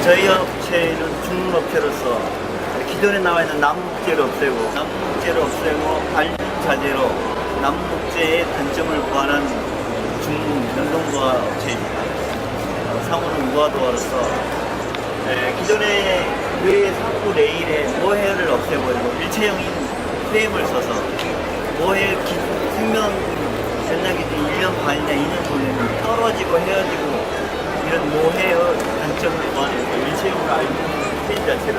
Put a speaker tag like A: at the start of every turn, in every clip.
A: 저희 업체는 중문업체로서 기존에 나와 있는 남목재를 없애고 남목재를 없애고 발자재로 남목재의 단점을 보완한 중문 연동도화 업체입니다. 어, 상호는 무화도화로서 에, 기존의 외 상부 레일에 모해를 없애버리고 일체형인 프레임을 써서 모해 기, 생명 연락이 1년 반이나 2년 전에는 떨어지고 헤어지고 이런 모해의 단점을 보완해서 일체형으로 알고 페인 자체를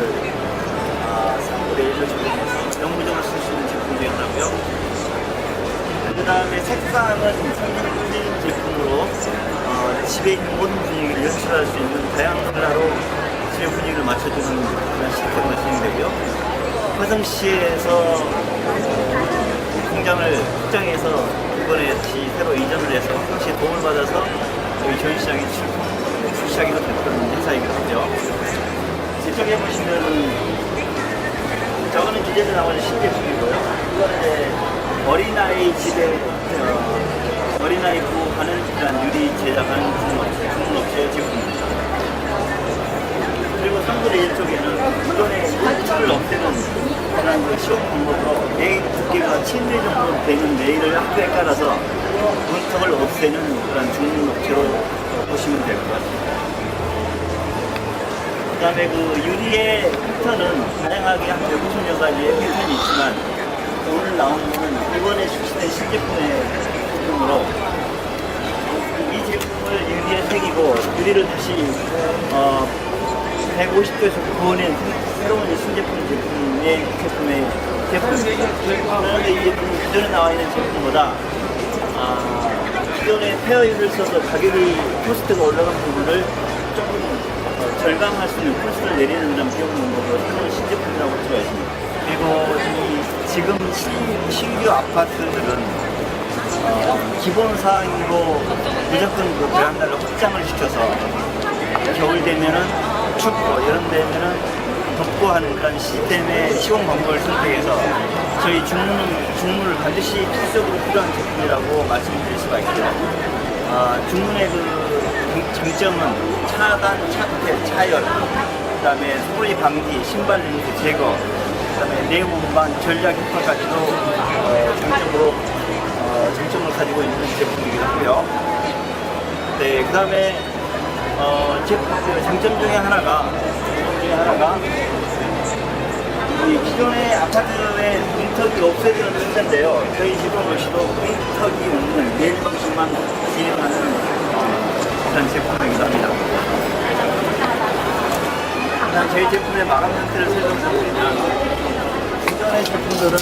A: 아, 상부 레일로 적용해서 영구적으로 쓸 수 있는 제품 되었다고요. 그 다음에 색상은 상당히 틀린 제품으로 어, 집에 있는 모든 분위기를 연출할 수 있는 다양한 컬러로 집의 분위기를 맞춰주는 그런 시스템으로 진행되고요. 화성시에서 공장을 확장해서 이번에 새로 이전을 해서 화성시에 도움을 받아서 저희 전시장에 출품, 출 시하기로 됐던 회사이기도 하죠. 이쪽에 보시면은 저거는 기존에 나오는 신제품이고요. 이거는 이제 어린아이 집에 어, 어린아이 보호하는 이런 유리 제작하는 중문업체, 중문업체의 제품입니다. 그리고 상부의 일쪽에는 기존의 물질을 없애는 그런 그 시험 방법으로 레일 두께가 7mm 정도 되는 레일을 학교에 깔아서 문턱을 없애는 그런 중문업체로 그 다음에 그 유리의 패턴은 다양하게 한 150여 가지의 패턴이 있지만 오늘 나온 거는 이번에 출시된 신제품의 제품으로 이 제품을 유리에 새기고 유리를 다시 어, 150도에서 구워낸 새로운 신제품 제품의 제품의 제품입니다. 이 제품은 기존에 나와 있는 제품보다 아, 기존의 페어유를 써서 가격이 코스트가 올라간 부분을 절감할 수 있는 코스트를 내리는 그런 비용 방법으로 새로운 신제품이라고 볼 수가 있습니다. 그리고 이 지금 시- 신규 아파트들은 어, 기본 사항으로 무조건 그 베란다를 확장을 시켜서 겨울 되면은 춥고 여름 되면은 덥고 하는 그런 시스템의 시공 방법을 선택해서 저희 중문, 중문을 반드시 필수적으로 필요한 제품이라고 말씀드릴 수가 있죠. 아, 중문의 그 장- 장점은 차단, 차폐, 차열, 그 다음에 소리 방지, 신발 냄새 제거, 그 다음에 내부 운반, 전략 효과까지도 어, 장점으로 어, 장점을 가지고 있는 제품이기도 하고요. 네, 그 다음에 어, 제품 그 장점 중에 하나가 장점 중에 하나가 이 기존의 아파트의 문턱이 없애지는 문제인데요. 저희 집은 보시도 문턱이 없는 내일 방식만 진행하는 어, 그런 제품이기도 합니다. 일단 저희 제품의 마감 상태를 설명드리면 기존의 제품들은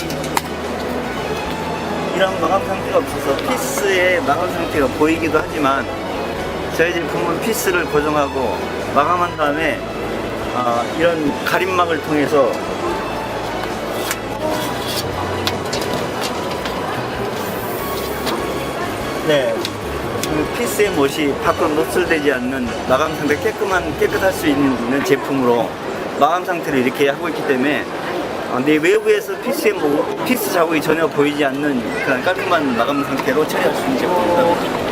A: 이런 마감 상태가 없어서 피스의 마감 상태가 보이기도 하지만 저희 제품은 피스를 고정하고 마감한 다음에 아, 이런 가림막을 통해서 네, 그 피스의 못이 밖으로 노출되지 않는 마감 상태 깨끗한 깨끗할 수 있는 제품으로 마감 상태를 이렇게 하고 있기 때문에 어, 내 외부에서 피스의 뭐, 피스 자국이 전혀 보이지 않는 그런 깔끔한 마감 상태로 처리할 수 있는 제품입니다.